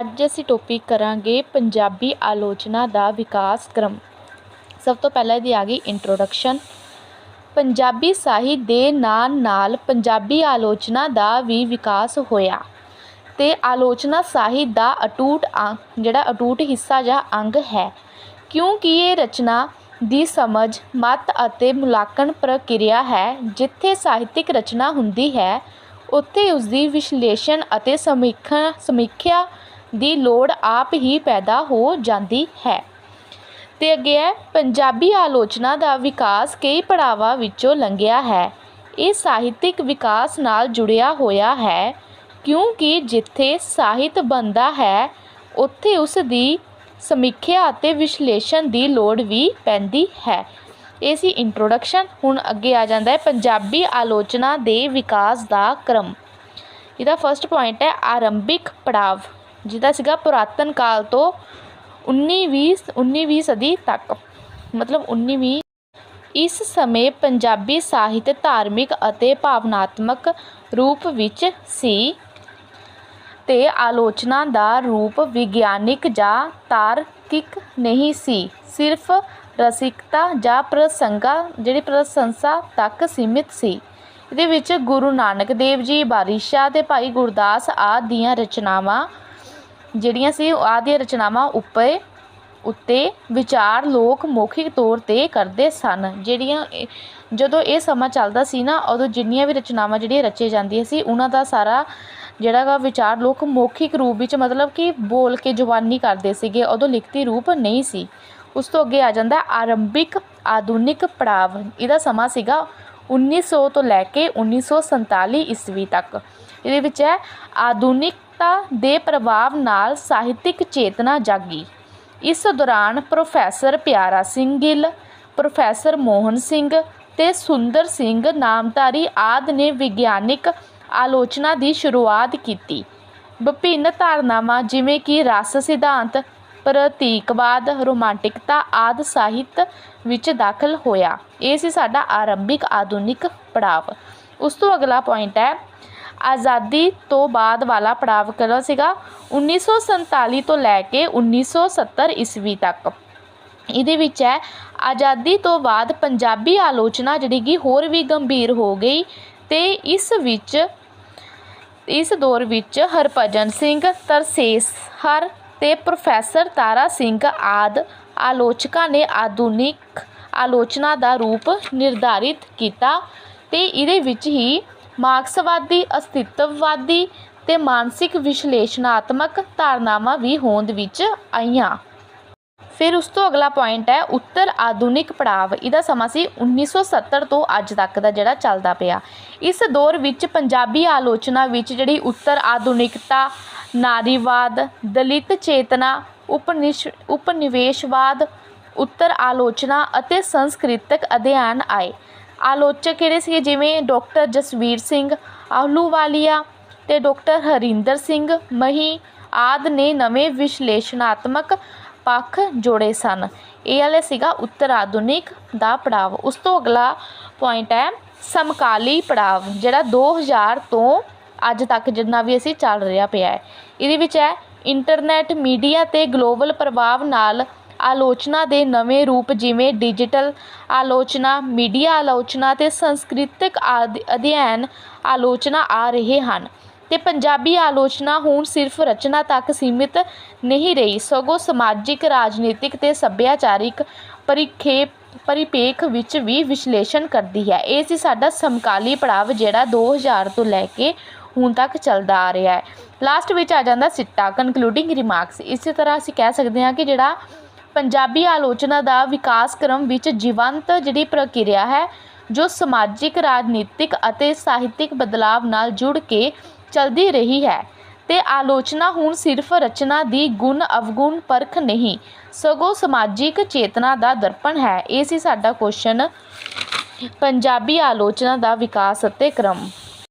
ਅੱਜ ਅਸੀਂ ਟੌਪਿਕ ਕਰਾਂਗੇ ਪੰਜਾਬੀ ਆਲੋਚਨਾ ਦਾ ਵਿਕਾਸ ਕ੍ਰਮ। ਸਭ ਤੋਂ ਪਹਿਲਾਂ ਇਹਦੀ ਆ ਗਈ ਇੰਟਰੋਡਕਸ਼ਨ ਪੰਜਾਬੀ ਸਾਹਿਤ ਦੇ ਨਾਲ ਨਾਲ ਪੰਜਾਬੀ ਆਲੋਚਨਾ ਦਾ ਵੀ ਵਿਕਾਸ ਹੋਇਆ। ਅਤੇ ਆਲੋਚਨਾ ਸਾਹਿਤ ਦਾ ਅਟੂਟ ਅੰਗ, ਜਿਹੜਾ ਅਟੂਟ ਹਿੱਸਾ ਜਾਂ ਅੰਗ ਹੈ, ਕਿਉਂਕਿ ਇਹ ਰਚਨਾ ਦੀ ਸਮਝ, ਮਤ ਅਤੇ ਮੁਲਾਂਕਣ ਪ੍ਰਕਿਰਿਆ ਹੈ, ਜਿੱਥੇ ਸਾਹਿਤਿਕ ਰਚਨਾ ਹੁੰਦੀ ਹੈ, ਉੱਥੇ ਉਸਦੀ ਵਿਸ਼ਲੇਸ਼ਣ ਅਤੇ ਸਮੀਖਣ, ਸਮੀਖਿਆ ਦੀ ਲੋੜ ਆਪ ਹੀ ਪੈਦਾ ਹੋ ਜਾਂਦੀ ਹੈ। ਅਤੇ ਅੱਗੇ ਹੈ, ਪੰਜਾਬੀ ਆਲੋਚਨਾ ਦਾ ਵਿਕਾਸ ਕਈ ਪੜਾਵਾਂ ਵਿੱਚੋਂ ਲੰਘਿਆ ਹੈ। ਇਹ ਸਾਹਿਤਿਕ ਵਿਕਾਸ ਨਾਲ ਜੁੜਿਆ ਹੋਇਆ ਹੈ, ਕਿਉਂਕਿ ਜਿੱਥੇ ਸਾਹਿਤ ਬਣਦਾ ਹੈ, ਉੱਥੇ ਉਸ ਦੀ ਸਮੀਖਿਆ ਅਤੇ ਵਿਸ਼ਲੇਸ਼ਣ ਦੀ ਲੋੜ ਵੀ ਪੈਂਦੀ ਹੈ। ਇਹ ਸੀ ਇੰਟਰੋਡਕਸ਼ਨ ਹੁਣ ਅੱਗੇ ਆ ਜਾਂਦਾ ਹੈ ਪੰਜਾਬੀ ਆਲੋਚਨਾ ਦੇ ਵਿਕਾਸ ਦਾ ਕ੍ਰਮ। ਇਹਦਾ ਫਸਟ ਪੁਆਇੰਟ ਹੈ ਆਰੰਭਿਕ ਪੜਾਵ। ਜਿਹਦਾ ਸੀਗਾ ਪੁਰਾਤਨ ਕਾਲ ਤੋਂ 19ਵੀਂ 19ਵੀਂ ਸਦੀ ਤੱਕ। ਮਤਲਬ 19ਵੀਂ ਇਸ ਸਮੇਂ ਪੰਜਾਬੀ ਸਾਹਿਤ ਧਾਰਮਿਕ ਅਤੇ ਭਾਵਨਾਤਮਕ ਰੂਪ ਵਿੱਚ ਸੀ ਤੇ ਆਲੋਚਨਾ ਦਾ ਰੂਪ ਵਿਗਿਆਨਿਕ ਜਾਂ ਤਾਰਕਿਕ ਨਹੀਂ ਸੀ। ਸਿਰਫ ਰਸਿਕਤਾ ਜਾਂ ਪ੍ਰਸੰਗਾਂ ਜਿਹੜੀ ਪ੍ਰਸ਼ੰਸਾ ਤੱਕ ਸੀਮਿਤ ਸੀ। ਇਹਦੇ ਵਿੱਚ ਗੁਰੂ ਨਾਨਕ ਦੇਵ ਜੀ ਬਾਰਿਸ਼ਾਹ ਤੇ ਭਾਈ ਗੁਰਦਾਸ ਆਦਿ ਦੀਆਂ ਰਚਨਾਵਾਂ ਜਿਹੜੀਆਂ ਸੀ ਆਦਿ ਦੀਆਂ ਰਚਨਾਵਾਂ ਉੱਪਰ, ਉੱਤੇ ਵਿਚਾਰ ਲੋਕ ਮੌਖਿਕ ਤੌਰ 'ਤੇ ਕਰਦੇ ਸਨ। ਜਿਹੜੀਆਂ ਜਦੋਂ ਇਹ ਸਮਾਂ ਚੱਲਦਾ ਸੀ ਨਾ, ਉਦੋਂ ਜਿੰਨੀਆਂ ਵੀ ਰਚਨਾਵਾਂ ਜਿਹੜੀਆਂ ਰਚੀਆਂ ਜਾਂਦੀਆਂ ਸੀ, ਉਹਨਾਂ ਦਾ ਸਾਰਾ ਜਿਹੜਾ ਗਾ ਵਿਚਾਰ ਲੋਕ ਮੌਖਿਕ ਰੂਪ ਵਿੱਚ ਮਤਲਬ ਕਿ ਬੋਲ ਕੇ ਜ਼ੁਬਾਨੀ ਕਰਦੇ ਸੀਗੇ, ਉਦੋਂ ਲਿਖਤੀ ਰੂਪ ਨਹੀਂ ਸੀ। ਉਸ ਤੋਂ ਅੱਗੇ ਆ ਜਾਂਦਾ ਆਰੰਭਿਕ ਆਧੁਨਿਕ ਪੜਾਵ। ਇਹਦਾ ਸਮਾਂ ਸੀਗਾ ਉੱਨੀ ਸੌ ਤੋਂ ਲੈ ਕੇ 1947 ਈਸਵੀ ਤੱਕ। ਇਹਦੇ ਵਿੱਚ ਹੈ, ਆਧੁਨਿਕਤਾ ਦੇ ਪ੍ਰਭਾਵ ਨਾਲ ਸਾਹਿਤਿਕ ਚੇਤਨਾ ਜਾਗੀ। ਇਸ ਦੌਰਾਨ ਪ੍ਰੋਫੈਸਰ ਪਿਆਰਾ ਸਿੰਘ ਗਿੱਲ, ਪ੍ਰੋਫੈਸਰ ਮੋਹਨ ਸਿੰਘ ਤੇ ਸੁੰਦਰ ਸਿੰਘ ਨਾਮਧਾਰੀ ਆਦਿ ਨੇ ਵਿਗਿਆਨਿਕ ਆਲੋਚਨਾ ਦੀ ਸ਼ੁਰੂਆਤ ਕੀਤੀ। ਵਿਭਿੰਨ ਧਾਰਨਾਵਾਂ ਜਿਵੇਂ ਕਿ ਰਸ ਸਿਧਾਂਤ ਪ੍ਰਤੀਕਵਾਦ, ਰੋਮਾਂਟਿਕਤਾ ਆਦਿ ਸਾਹਿਤ ਵਿੱਚ ਦਾਖਲ ਹੋਇਆ। ਇਹ ਸੀ ਸਾਡਾ ਆਰੰਭਿਕ ਆਧੁਨਿਕ ਪੜਾਵ। ਉਸ ਤੋਂ ਅਗਲਾ ਪੁਆਇੰਟ ਹੈ, ਆਜ਼ਾਦੀ ਤੋਂ ਬਾਅਦ ਵਾਲਾ ਪੜਾਵ ਕਿਹੜਾ ਸੀਗਾ? 1947 ਤੋਂ ਲੈ ਕੇ 1970 ਈਸਵੀ ਤੱਕ। ਇਹਦੇ ਵਿੱਚ ਹੈ, ਆਜ਼ਾਦੀ ਤੋਂ ਬਾਅਦ ਪੰਜਾਬੀ ਆਲੋਚਨਾ ਜਿਹੜੀ ਕਿ ਹੋਰ ਵੀ ਗੰਭੀਰ ਹੋ ਗਈ ਤੇ ਇਸ ਵਿੱਚ, ਇਸ ਦੌਰ ਵਿੱਚ ਹਰਭਜਨ ਸਿੰਘ ਤਰਸੇਸ ਹਰ ਤੇ ਪ੍ਰੋਫੈਸਰ ਤਾਰਾ ਸਿੰਘ ਆਦਿ ਆਲੋਚਕਾਂ ਨੇ ਆਧੁਨਿਕ ਆਲੋਚਨਾ ਦਾ ਰੂਪ ਨਿਰਧਾਰਿਤ ਕੀਤਾ ਤੇ ਇਹਦੇ ਵਿੱਚ ਹੀ ਮਾਰਕਸਵਾਦੀ, ਅਸਤਿਤਵਵਾਦੀ ਤੇ ਮਾਨਸਿਕ ਵਿਸ਼ਲੇਸ਼ਣਾਤਮਕ ਧਾਰਨਾਵਾਂ ਵੀ ਹੋਂਦ ਵਿੱਚ ਆਈਆਂ। ਫਿਰ ਉਸ ਤੋਂ ਅਗਲਾ ਪੁਆਇੰਟ ਹੈ ਉੱਤਰ ਆਧੁਨਿਕ ਪੜਾਵ। ਇਹਦਾ ਸਮਾਂ ਸੀ 1970 ਤੋਂ ਅੱਜ ਤੱਕ ਦਾ ਜਿਹੜਾ ਚੱਲਦਾ ਪਿਆ। ਇਸ ਦੌਰ ਵਿੱਚ ਪੰਜਾਬੀ ਆਲੋਚਨਾ ਵਿੱਚ ਜਿਹੜੀ ਉੱਤਰ ਆਧੁਨਿਕਤਾ ਨਾਰੀਵਾਦ, ਦਲਿਤ ਚੇਤਨਾ, ਉਪਨਿਸ਼, ਉਪਨਿਵੇਸ਼ਵਾਦ, ਉੱਤਰ ਆਲੋਚਨਾ ਅਤੇ ਸੰਸਕ੍ਰਿਤਕ ਅਧਿਐਨ ਆਏ। ਆਲੋਚਕ ਕਿਹੜੇ ਸੀ ਜਿਵੇਂ ਡਾਕਟਰ ਜਸਵੀਰ ਸਿੰਘ ਆਹਲੂਵਾਲੀਆ ਤੇ ਡਾਕਟਰ ਹਰਿੰਦਰ ਸਿੰਘ ਮਹੀ ਆਦਿ ਨੇ ਨਵੇਂ ਵਿਸ਼ਲੇਸ਼ਣਾਤਮਕ ਪੱਖ ਜੋੜੇ ਸਨ। ਇਹ ਵਾਲੇ ਸੀਗਾ ਉੱਤਰ ਆਧੁਨਿਕ ਦਾ ਪੜਾਵ। ਉਸ ਤੋਂ ਅਗਲਾ ਪੁਆਇੰਟ ਹੈ ਸਮਕਾਲੀ ਪੜਾਵ, ਜਿਹੜਾ 2000 ਤੋਂ ਅੱਜ ਤੱਕ ਜਿੰਨਾ ਵੀ ਅਸੀਂ ਚੱਲ ਰਿਹਾ ਪਿਆ ਹੈ। ਇਹਦੇ ਵਿੱਚ ਹੈ ਇੰਟਰਨੈਟ ਮੀਡੀਆ ਅਤੇ ਗਲੋਬਲ ਪ੍ਰਭਾਵ ਨਾਲ ਆਲੋਚਨਾ ਦੇ ਨਵੇਂ ਰੂਪ ਜਿਵੇਂ ਡਿਜੀਟਲ ਆਲੋਚਨਾ ਮੀਡੀਆ ਆਲੋਚਨਾ ਅਤੇ ਸੰਸਕ੍ਰਿਤਿਕ ਆਦਿ- ਅਧਿਐਨ ਆਲੋਚਨਾ ਆ ਰਹੇ ਹਨ। ਅਤੇ ਪੰਜਾਬੀ ਆਲੋਚਨਾ ਹੁਣ ਸਿਰਫ ਰਚਨਾ ਤੱਕ ਸੀਮਿਤ ਨਹੀਂ ਰਹੀ, ਸਗੋਂ ਸਮਾਜਿਕ, ਰਾਜਨੀਤਿਕ ਅਤੇ ਸੱਭਿਆਚਾਰਿਕ ਪਰਿਖੇਪ ਪਰਿਪੇਖ ਵਿੱਚ ਵੀ ਵਿਸ਼ਲੇਸ਼ਣ ਕਰਦੀ ਹੈ। ਇਹ ਸੀ ਸਾਡਾ ਸਮਕਾਲੀ ਪੜਾਵ ਜਿਹੜਾ 2000 ਤੋਂ ਲੈ ਕੇ ਹੁਣ ਤੱਕ ਚੱਲਦਾ ਆ ਰਿਹਾ ਹੈ। ਲਾਸਟ ਵਿੱਚ ਆ ਜਾਂਦਾ ਸਿੱਟਾ। ਕਨਕਲੂਡਿੰਗ ਰਿਮਾਰਕਸ ਇਸੇ ਤਰ੍ਹਾਂ ਅਸੀਂ ਕਹਿ ਸਕਦੇ ਹਾਂ ਕਿ ਜਿਹੜਾ ਪੰਜਾਬੀ ਆਲੋਚਨਾ ਦਾ ਵਿਕਾਸ ਕ੍ਰਮ ਵਿੱਚ ਜੀਵੰਤ ਜਿਹੜੀ ਪ੍ਰਕਿਰਿਆ ਹੈ, ਜੋ ਸਮਾਜਿਕ, ਰਾਜਨੀਤਿਕ ਅਤੇ ਸਾਹਿਤਿਕ ਬਦਲਾਵ ਨਾਲ ਜੁੜ ਕੇ ਚਲਦੀ ਰਹੀ ਹੈ। ਤੇ ਆਲੋਚਨਾ ਹੁਣ ਸਿਰਫ ਰਚਨਾ ਦੀ ਗੁਣ ਅਵਗੁਣ ਪਰਖ ਨਹੀਂ, ਸਗੋਂ ਸਮਾਜਿਕ ਚੇਤਨਾ ਦਾ ਦਰਪਣ ਹੈ। ਇਹ ਸੀ ਸਾਡਾ ਕੁਐਸਚਨ ਪੰਜਾਬੀ ਆਲੋਚਨਾ ਦਾ ਵਿਕਾਸ ਅਤੇ ਕ੍ਰਮ।